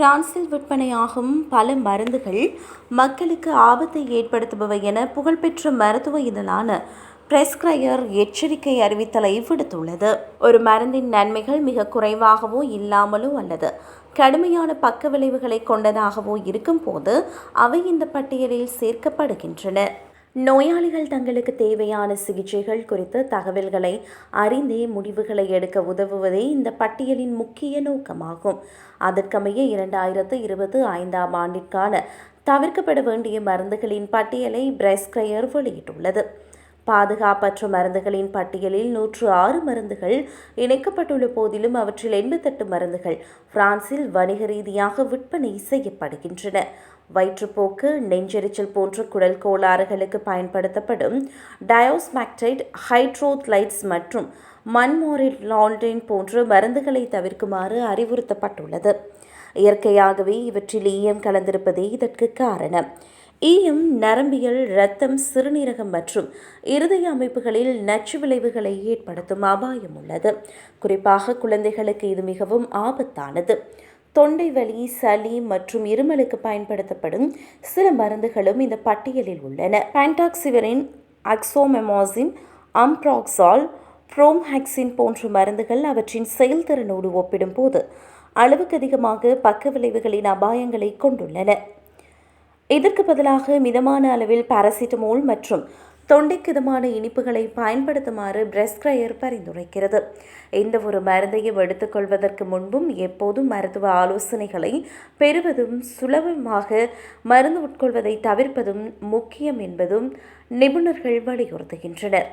பிரான்சில் விற்பனையாகும் பல மருந்துகள் மக்களுக்கு ஆபத்தை ஏற்படுத்துபவை என புகழ்பெற்ற மருத்துவ இதழான பிரெஸ்கிரையர் எச்சரிக்கை அறிவித்தலை விடுத்துள்ளது. ஒரு மருந்தின் நன்மைகள் மிக குறைவாகவோ இல்லாமலோ அல்லது கடுமையான பக்க விளைவுகளை கொண்டதாகவோ இருக்கும்போது அவை இந்த பட்டியலில் சேர்க்கப்படுகின்றன. நோயாளிகள் தங்களுக்கு தேவையான சிகிச்சைகள் குறித்த தகவல்களை அறிந்தே முடிவுகளை எடுக்க உதவுவதே இந்த பட்டியலின் முக்கிய நோக்கமாகும். அதற்கமைய இரண்டாயிரத்து இருபது ஐந்தாம் ஆண்டிற்கான தவிர்க்கப்பட வேண்டிய மருந்துகளின் பட்டியலை பிரெஸ்கிரையர் வெளியிட்டுள்ளது. பாதுகாப்பற்ற மருந்துகளின் பட்டியலில் நூற்று ஆறு மருந்துகள் இணைக்கப்பட்டுள்ள போதிலும் அவற்றில் எண்பத்தெட்டு மருந்துகள் பிரான்சில் வணிக ரீதியாக விற்பனை செய்யப்படுகின்றன. வயிற்றுப்போக்கு நெஞ்செரிச்சல் போன்ற குடல் கோளாறுகளுக்கு பயன்படுத்தப்படும் டயோஸ்மாக்டைட் ஹைட்ரோத்லைட்ஸ் மற்றும் மன்மோரிட் போன்ற மருந்துகளை தவிர்க்குமாறு அறிவுறுத்தப்பட்டுள்ளது. இயற்கையாகவே இவற்றில் ஈயம் கலந்திருப்பதே இதற்கு காரணம். ஈயம் நரம்பியல் இரத்தம் சிறுநீரகம் மற்றும் இருதய அமைப்புகளில் நச்சு விளைவுகளை ஏற்படுத்தும் அபாயம் உள்ளது. குறிப்பாக குழந்தைகளுக்கு இது மிகவும் ஆபத்தானது. தொண்டை வலி சளி மற்றும் இருமலுக்கு பயன்படுத்தப்படும் சில மருந்துகளும் இந்த பட்டியலில் உள்ளன. பேண்டாக்சிவரின் அக்சோமெமாசின் அம்ப்ராக்சால் ப்ரோம்ஹாக்சின் போன்ற மருந்துகள் அவற்றின் செயல்திறனோடு ஒப்பிடும்போது அளவுக்கு அதிகமாக பக்க விளைவுகளின் அபாயங்களை கொண்டுள்ளன. இதற்கு பதிலாக மிதமான அளவில் பாராசிட்டமோல் மற்றும் தொண்டைக்கிதமான இனிப்புகளை பயன்படுத்துமாறு பிரெஸ்கிரையர் பரிந்துரைக்கிறது. எந்த ஒரு மருந்தையும் எடுத்துக்கொள்வதற்கு முன்பும் எப்போதும் மருத்துவ ஆலோசனைகளை பெறுவதும் சுலபமாக மருந்து உட்கொள்வதை தவிர்ப்பதும் முக்கியம் என்பதும் நிபுணர்கள் வலியுறுத்துகின்றனர்.